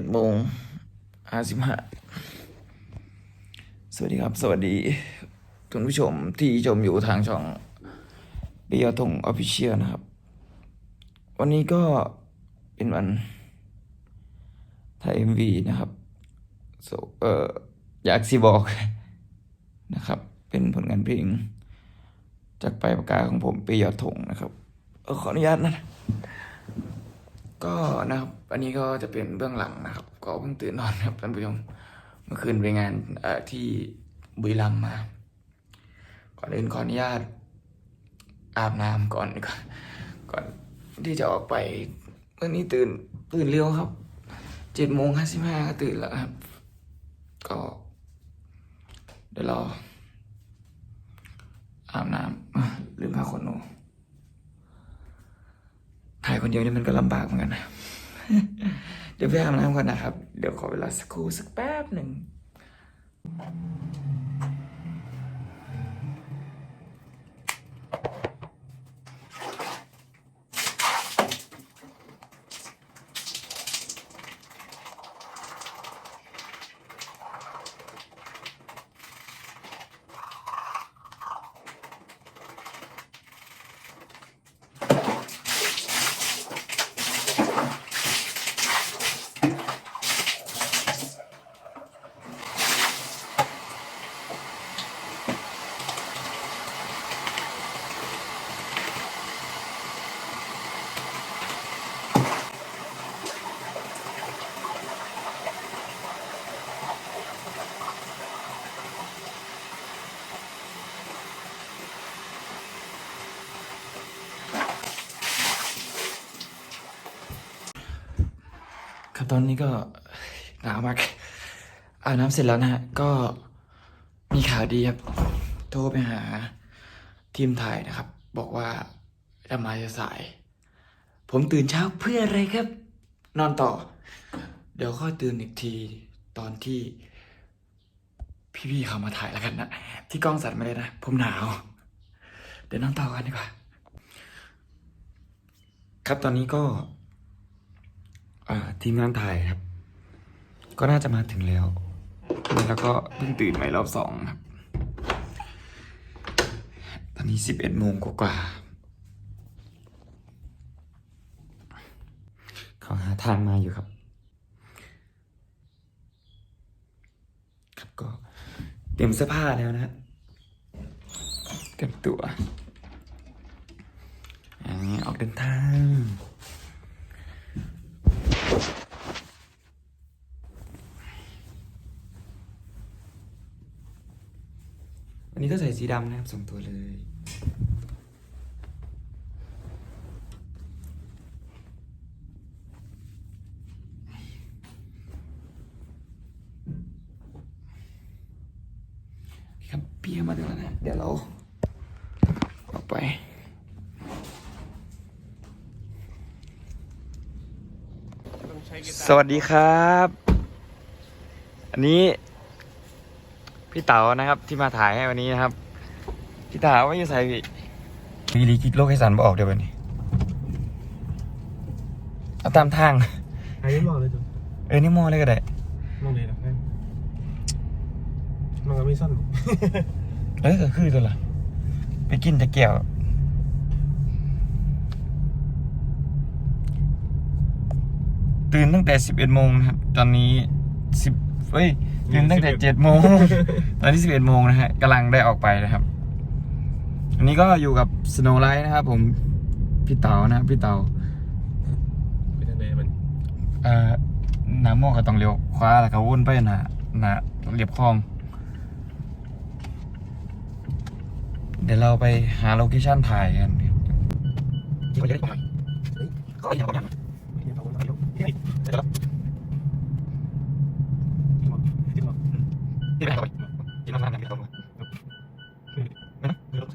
เอ็ดโมงห้าสิบห้าสวัสดีครับ สวัสดีทุกผู้ชมที่ชมอยู่ทางช่องเบียทงออฟฟิเชียลนะครับ วันนี้ก็เป็นวันถ่ายเอ็มวีนะครับ so, เอออยากสิบอกนะครับ เป็นผลงานเพลงจากปลายปากกาของผมปียอดธงนะครับออขออนุญาตนะ ก็นะครับอันนี้ก็จะเป็นเบื้องหลังนะครับ ก็เพิ่งตื่นนอนครับท่านผู้ชมเมื่อคืนไปงานที่บุรีรัมย์มาก่อนอื่นขออนุญาตอาบน้ำก่อนก่อนก่อนที่จะออกไปเมื่อนี้ตื่นตื่นเร็วครับเจ็ดโมงห้าสิบห้าก็ตื่นแล้วครับ ก็เดี๋ยวรออาบน้ำลืมผ้าขนหนู คนเดียวนี่มันก็ลำบากเหมือนกันนะ เดี๋ยวไปอาบน้ำก่อนนะครับ เดี๋ยวขอเวลาสักครู่สักแป๊บหนึ่ง ตอนนี้ก็หนาวมากอาบน้ำเสร็จแล้วนะฮะ ก็มีข่าวดีครับ โทรไปหาทีมถ่ายนะครับ บอกว่าจะมาจะสาย ผมตื่นเช้าเพื่ออะไรครับ นอนต่อ เดี๋ยวค่อยตื่นอีกทีตอนที่ พี่ๆเขามาถ่ายแล้วกันนะ ที่กล้องสั่นมาเลยนะ ผมหนาว เดี๋ยวนอนต่อกันดีกว่า ครับตอนนี้ก็ ทีมงานถ่ายครับ ก็น่าจะมาถึงแล้ว แล้วก็เพิ่งตื่นใหม่รอบสองครับ ตอนนี้สิบเอ็ดโมงกว่าๆเขาหาทางมาอยู่ครับ ครับก็เตรียมเสื้อผ้าแล้วนะฮะเตรียมตัวอันนี้ออกเดินทาง วันนี้ ก็ใส่สีดำนะครับสองตัวเลย ครับพี่เข้ามาดูแล้วนะ เดี๋ยวเราออกไปสวัสดีครับ อันนี้ พี่เต๋านะครับ ที่มาถ่ายให้วันนี้นะครับ พี่เต๋าว่าอยู่ใส่พี่รีรีคิดโลกให้สันบออกเดี๋ยววันนี้เอาตามทางอันนี้มองเลยจุ๊บเออนี่มอเลยก็ได้มองเลยนะนั่นมันก็ไม่สั้นเออก็คือตัวละไปกินจะแก้วตื่นตั้งแต่สิบเอ็ดโมงนะครับ ตอนนี้สิบเฮ้ย ตื่นตั้งแต่เจ็ดโมงตอนนี้สิบเอ็ดโมงนะฮะกำลังได้ออกไปนะครับ อันนี้ก็อยู่กับสโนไลท์นะครับ ผมพี่เต๋านะครับพี่เต๋าเป็นยังไงมันเอ่อหน้ำโมกก็ต้องเลี้ยวขวาแล้วก็วนไปหน้าหน้าเรียบคลอง เดี๋ยวเราไปหาโลเคชั่นถ่ายกันกินไปเยอะไปก็ยังก็ยัง เดี๋ยวเอาไปดูนี่เดี๋ยวจิ้มจิ้ม นี่ไปหาไปกินน้ำน้ำน้ำไม่ต้องเลยไม่นะไม่ต้อง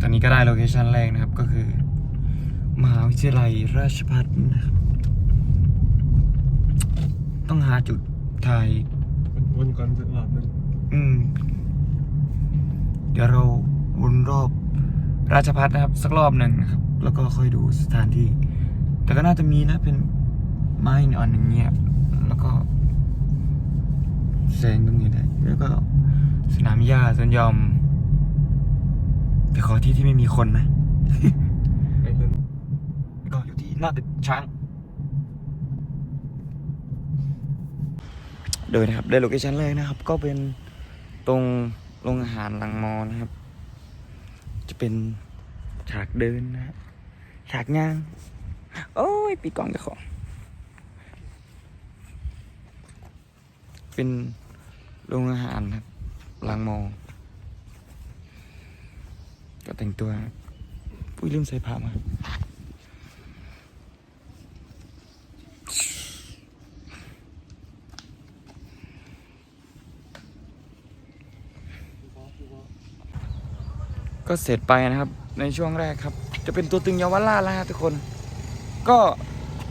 ตอนนี้ก็ได้โลเคชั่นแรกนะครับก็คือ มหาวิทยาลัยราชภัฏนะครับ ต้องหาจุดถ่ายวนก่อนสักรอบนึงอืม เดี๋ยวเรา วนรอบราชพัฒนะครับ สักรอบหนึ่งนะครับ แล้วก็ค่อยดูสถานที่ แต่ก็น่าจะมีนะเป็นไม้อ่อนอย่างเงี้ยแล้วก็แสงตรงนี้ได้แล้วก็สนามหญ้าสวนหยอมแต่ขอที่ที่ไม่มีคนนะไอ้เพื่อนก็อยู่ที่หน้าตึกช้าง โดยนะครับได้โลเคชันเลยนะครับ ก็เป็นตรงโรงอาหารหลังมอนะครับ จะเป็นฉากเดินนะฉากย่าง โอ้ยปีกล่องเจ้าของ เป็นโรงอาหารครับหลังมอก็แต่งตัวปุ้ยลืมใส่ผ้ามา ก็เสร็จไปนะครับ ในช่วงแรกครับ จะเป็นตัวตึงเยาวราชแล้วฮะทุกคน ก็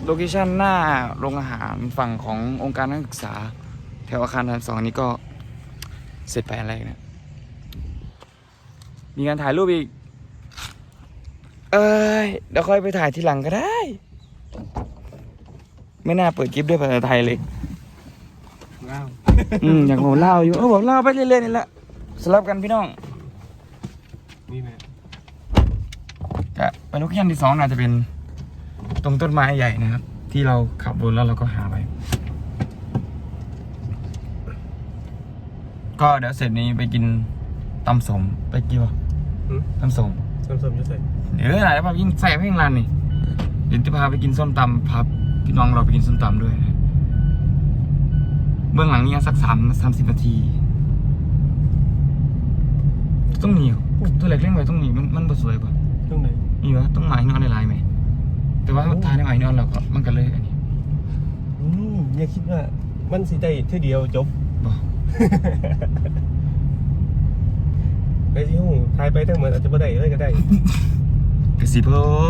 โลเคชั่นหน้าโรงอาหารฝั่งขององค์การนักศึกษา แถวอาคารทันสองนี้ก็เสร็จไปอะไรนะมีการถ่ายรูปอีก เอ้ยเดี๋ยวค่อยไปถ่ายทีหลังก็ได้ ไม่น่าเปิดคลิปด้วยภาษาไทยเลยว้าวอืมอยากบอกเล่าอยู่เออบอกเล่าไปเรื่อยๆนี่แหละสลับกันพี่น้อง นี่แม่จะไปโลเคชั่นที่สองน่าจะเป็นตรงต้นไม้ใหญ่นะครับ ที่เราขับวนแล้วเราก็หาไปก็เดี๋ยวเสร็จนี้ไปกินตำสมไปกี่วะหืมตำสมส้มๆจะใส่เดี๋ยวไหนแล้วพายิ่งใส่ให้ยังรันนี่เดี๋ยวจะพาไปกินส้มตำพาพี่น้องเราไปกินส้มตำด้วยนะเบื้องหลังนี้สักสามสามสิบนาที ต้องหนี ตัวเล็กเล่นไว้ต้องหนีมันมันบ่สวยป่ะตรงไหนมีวะต้องหมายนอนในลายไหมแต่ว่าทายในหมายนอนเราก็มันก็เลยอันนี้อืมอย่าคิดว่ามันสิได้เท่าเดียวจบบอกไปที่หูทายไปทั้งหมดอาจจะบ่ได้เลยก็ได้กระสีโพ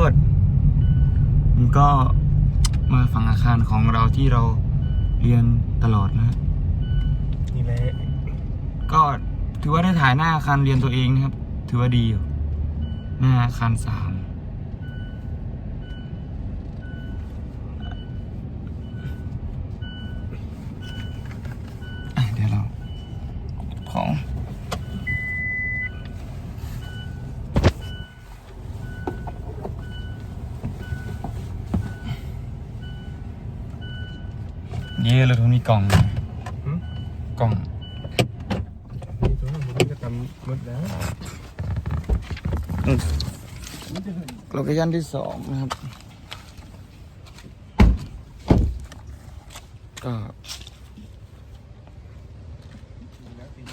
ดมันก็มาฝั่งอาคารของเราที่เราเรียนตลอดนะนี่แหละก็ถือว่าได้ถ่ายหน้าอาคารเรียนตัวเองนะครับ ถือว่าดีอยู่หน้าอาคารสามเดี๋ยวเราของเย่เราทุกมีกล่องนะ หืม กล่อง นี่ตัวมันจะทำหมดแล้ว โลเคชั่นที่สองนะครับ ก็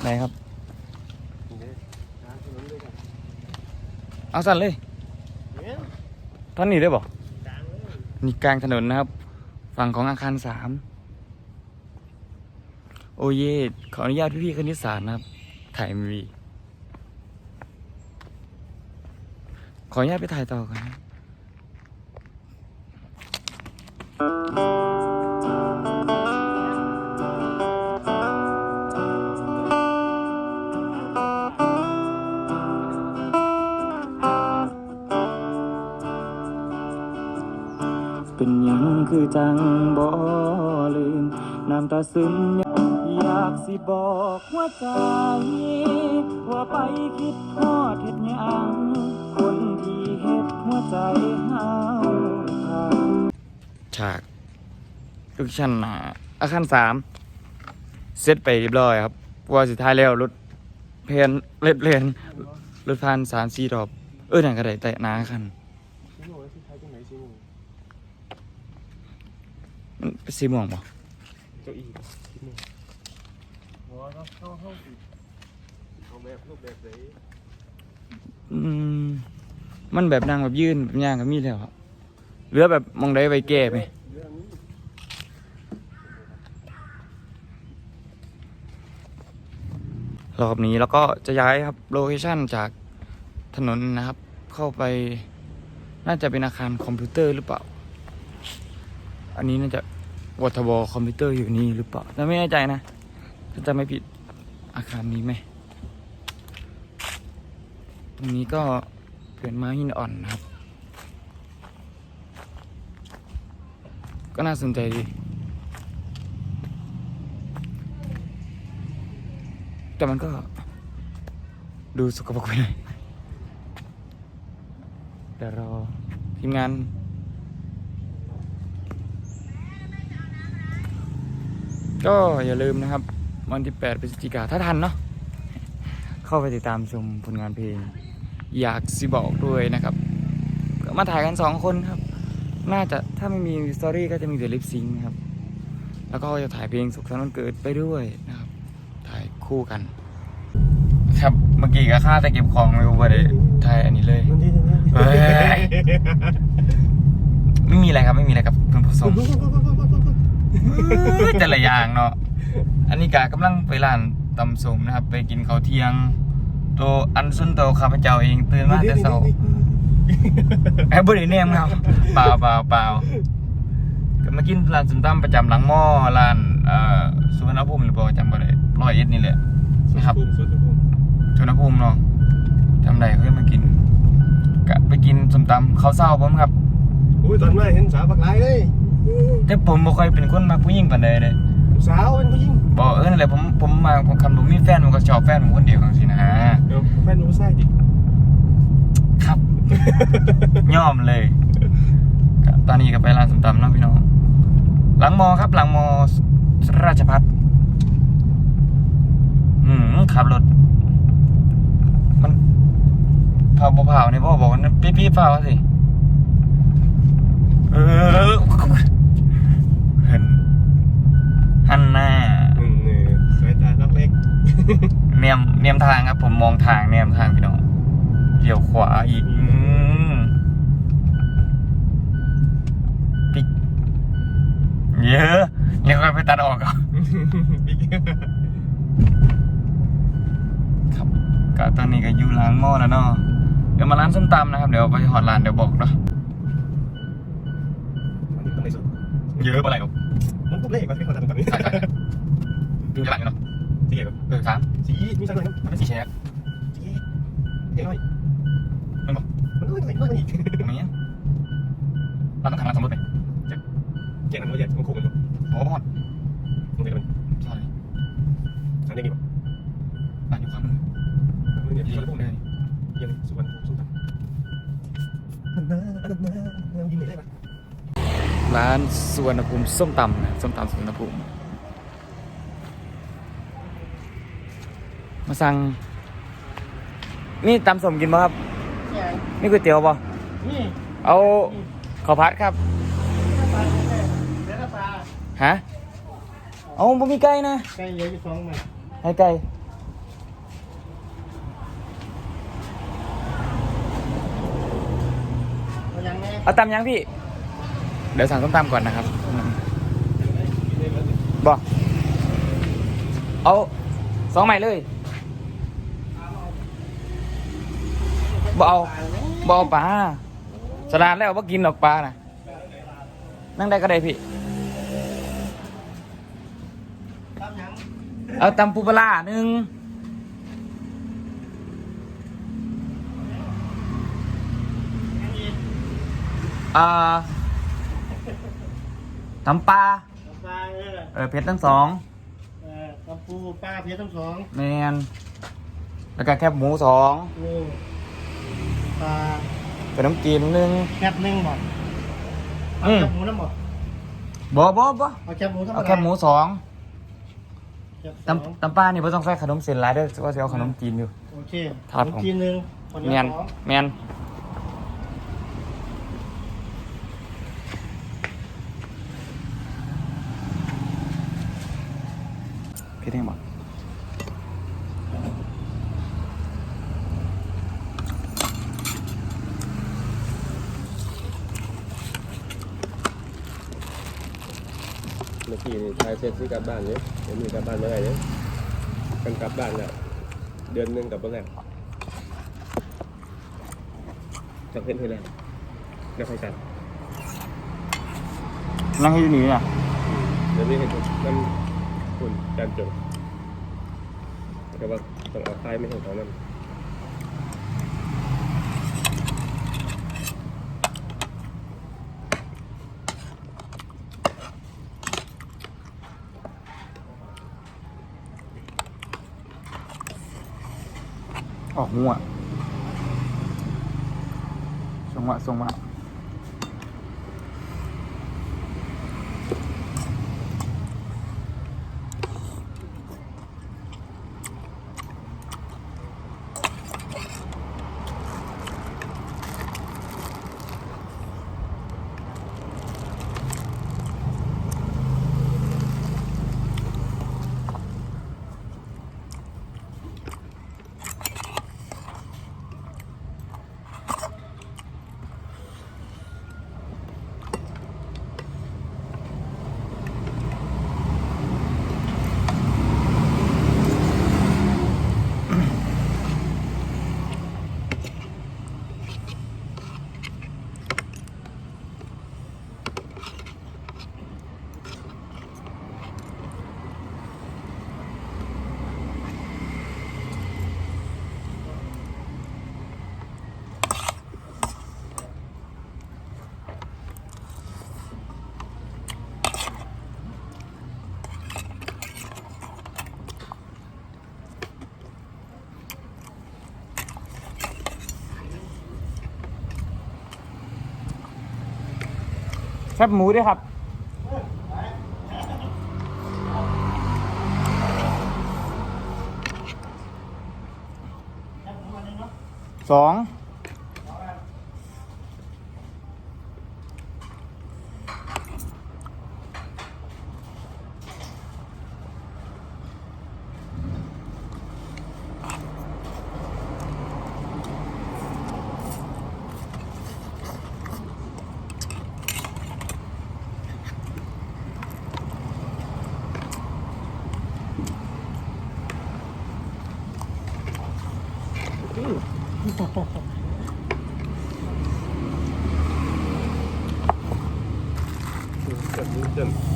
ไหนครับ เอาสั่นเลยท่านนี้ได้บอกนี่กลางถนนนะครับ ฝั่งของอาคารสามโอเยขออนุญาตพี่ๆคณิตศาสตร์นะครับ ถ่ายมี ขออนุญาตไปถ่ายต่อกันนะเป็นยังคือจังบ่ลืมน้ำตาซึมอยากสิบอกว่าใจว่าไปคิดทอดเห็ดยัง ฮ็ดหัวใจเฮาพังฉากลูกชั้นหนาอาคารสามเสร็จไปเรียบร้อยครับว่าสุดท้ายแล้วรถเพลนเล็ดเพลนรถพันสามสี่รอบ เออนั่นก็ได้แต่หนาคันชิโม่ที่ทายตรงไหนชิโม่มันเป็นสีม่วงป่ะเจ้าอีชิโม่หัวเราเข้าเข้าสิเอาแบบรูปแบบไหนอืม มันแบบนั่งแบบยืนแบบย่างก็มีแล้วครับเหลือแบบมองได้ไปแก้ไหมรอบนี้แล้วก็จะย้ายครับโลเคชันจากถนนนะครับ เข้าไปน่าจะเป็นอาคารคอมพิวเตอร์หรือเปล่า อันนี้น่าจะวทบอคอมพิวเตอร์อยู่นี่หรือเปล่าแต่ไม่แน่ใจนะถ้าจะไม่ผิดอาคารนี้ไหมตรงนี้ก็ เป็นไม้หินอ่อนนะครับ ก็น่าสนใจดี แต่มันก็ดูสกปรกไปหน่อยเดี๋ยวรอทีมงานก็อย่าลืมนะครับ วันที่ 8พฤศจิกาถ้าทันเนาะเข้าไปติดตามชมผลงานเพลง อยากสิบอกด้วยนะครับก็มาถ่ายกันสองคนครับ น่าจะถ้าไม่มีสตอรี่ก็จะมีแต่ลิปซิงค์ครับ แล้วก็จะถ่ายเพลงสุขสันต์วันเกิดไปด้วยนะครับ ถ่ายคู่กัน ครับเมื่อกี้ก็ค่าแต่เก็บของไม่รู้ว่าได้ถ่ายอันนี้เลยนั่นที่นั่นเฮ้ยไม่มีอะไรครับไม่มีอะไรครับเพื่อนผู้ชมแต่ละอย่างเนาะอันนี้กากำลังไปร้านตำสมนะครับ ไปกินข้าวเที่ยง ตัวอันซุนโตวข้าพเจ้าเองตื่นมาแต่เช้าไอ้บริเนมครับเปล่าเปล่าเปล่าก็มากินร้านสุนตั้มประจำหลังหม้อร้านเอ่อสุวรรณภูมิหรือเปล่าจำบ่ได้ร้อยเอ็ดนี่แหละนะครับภูมิสุดภูมิสุวรรณภูมิเนาะจำได้เพื่อนมากินกะไปกินสมตำข้าวเศร้าผมครับอุ้ยตอนมาเห็นสาวบักหลายเลยแต่ผมบ่ค่อยเป็นคนมักผู้หญิงปานใดเลย สาวเป็นผู้หญิงบอกเออนั่นแหละผมผมมาผมคันผมมีแฟนผมก็ชอบแฟนผมคนเดียวจังซี่นะเดี๋ยวแฟนหนูใส่ดิครับยอมเลยก็ตอนนี้ก็ไปร้านสมตำเนาะพี่น้อง หลังมอครับ หลังมอราชพัฒอืมขับรถ มันเผาบ่เผาเนี่ยพ่อบอกว่าพี่พี่ๆเผาสิ เออเห็น หันหน้าอืมนี่สายตาล็อกเล็กเนียมเนียมทางครับ ผมมองทางเนียมทางพี่น้องเลี้ยวขวาอีกอืมปิกเยอะเรียกว่าไปตัดออกก่อนบิ๊กครับก็ตอนนี้ก็อยู่ร้านหม้อแล้วเนาะเดี๋ยวมาร้านส้มตำนะครับ เดี๋ยวไปหอดร้านเดี๋ยวบอกเนาะมันอยู่ตรงไหนสุดเยอะอะไรหรอกมันปุ๊บ เล่ก็ไม่เข้าใจตรงนี้ใช่ใช่ดูจะหลังอยู่เนาะสีเขียวเออสามสีมีสักหน่อยครับเป็นสีแฉกสีเดี๋ยวหน่อยมันบอกมันก็เลยก็เลยอีกตรงนี้เราต้องทำงานสมรสไหมเจ๊งมันก็แย่มันค้งกันอยู่โอ้โหหมดตรงไหนมันใช่สันได้กี่บาทร้านอยู่ขวามือเนี่ยดีสุวรรณภูมิเลเนี่ยยยังสุวรรณภูมิสุพรรณอันนั้นอันนั้นยังยิ้มได้ปะ ร้านสุวรรณภูมิส้มตำนะส้มตำสุวรรณภูมิ มาสั่งนี่ตำสมกินป่ะครับ นี่ก๋วยเตี๋ยวป่ะนี่เอาข้าวผัดครับปลาเนื้อปลาฮะเอาบ่มีไก่นะไก่เยอะอยู่สองมันให้ไก่เอายังแม่เอาตำยังพี่ เดี๋ยวสั่งส้มตำก่อนนะครับบอกเอาสองใหม่เลยบเอาบเอาปลาสลัดแล้วบ่ากินดอกปลานะนั่งได้ก็ได้พี่เอาตำปูปลาหนึ่งอ่า ตำปลาปลาเออเออเผ็ดทั้งสองเออกระปูปลาเพียทั้งสองแมนแล้วก็แคบหมูสองนี่ปลาขนมจีนหนึ่ง แคบหนึ่งบ่เอาอืม แคบหมูน้ำบ่บ่บ่บ่เอาแคบหมูธรรมเอาดาแคบหมูสองแคบสองตำตำปลานี่ไม่ต้องใส่ขนมเส้นหลายเด้อว่าจะเอาขนมจีนอยู่ โอเคครับผม ขนมจีนหนึ่งคนแมเดียนวสองแมน พี่เท่งบอกเมื่อกี้ชายเซ็ตซื้อกลับบ้านเนี่ยเดี๋ยวมีกลับบ้านเมื่อไหร่เนี่ยกันกลับบ้านอะเดือนหนึ่งกลับเมื่อไหร่จะเพ่นให้แล้วแล้วค่อยกลับนั่งให้อยู่นี่อะเดี๋ยวนี้เห็นน้ำคุณการจด แต่ว่าต้องเอาไฟไม่ให้เขานั่นออกมั่วสงวะสงวะ แคบหมูด้วยครับ สอง เจ็บ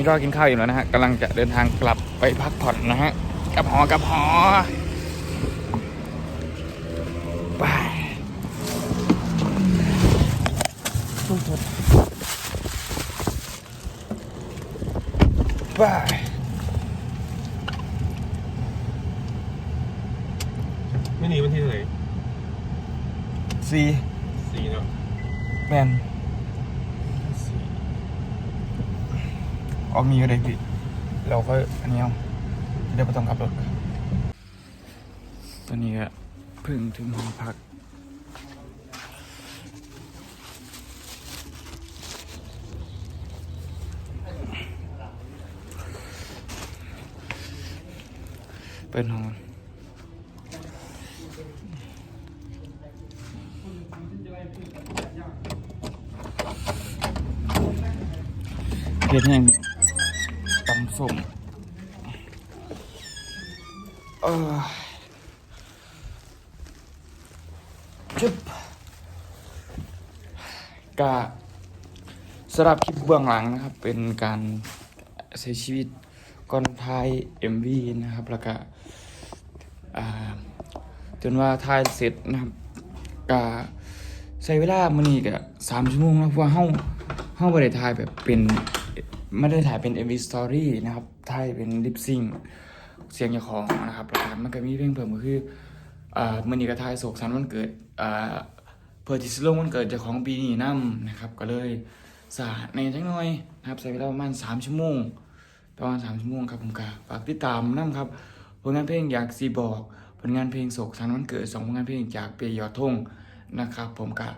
นนี้ก็กินข้าวอยู่แล้วนะฮะกำลังจะเดินทางกลับไปพักผ่อนนะฮะกลับหอกลับหอไปไปไม่หนีวันที่เท่าไหร่สี่สี่เนาะแมน ออกมีอะไรพี่เราก็อันนี้เอาเดี๋ยวไม่ต้องขับรถตอนนี้ก็เพิ่งถึงห้องพักเปิดห้องเฮ็ดยังเนี่ย ส้มเออจุ๊บกะสำหรับคลิปเบื้องหลังนะครับ เป็นการใช้ชีวิตก่อนถ่าย MV นะครับ แล้วก็จนว่าถ่ายเสร็จนะครับกะใช้เวลามื้อนี้ก็สามชั่วโมงแล้วเพราะว่าเฮาเฮาบ่ได้ถ่ายแบบเป็น ไม่ได้ถ่ายเป็น MV Story นะครับถ่ายเป็น Lip Sync เสียงเจ้าของนะครับแล้วก็มันก็มีเพลงเพิ่มก็คืออ่ามื้อนี้ก็ถ่ายโศกสันวันเกิดอ่าผู้พื่อที่จะลงวันเกิดเจ้าของปีนี้นํนะครับก็เลยสาในจังน่อยนะครับใช้เวลาประมาณ3ชั่วโมงประมาณ3ชั่วโมงครับผมก็ฝากติดตามนํครับผลงานเพลงอยากสีบอก ผลงานเพลงโศกสันวันเกิดสองผลงานเพลงจากเปียยอดทงนะครับ ผมก็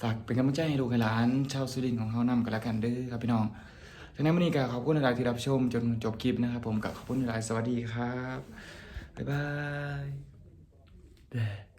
ฝากเป็นกำลังใจให้ลูกให้หลานชาวสุรินทร์ของเขานำกันแล้วกันเด้อครับพี่น้อง ทนั้นวันนี้ก็ขอบคุณหลายที่รับชมจนจบคลิปนะครับ ผมกับขอบคุณหลายสวัสดีครับ บ๊ายบาย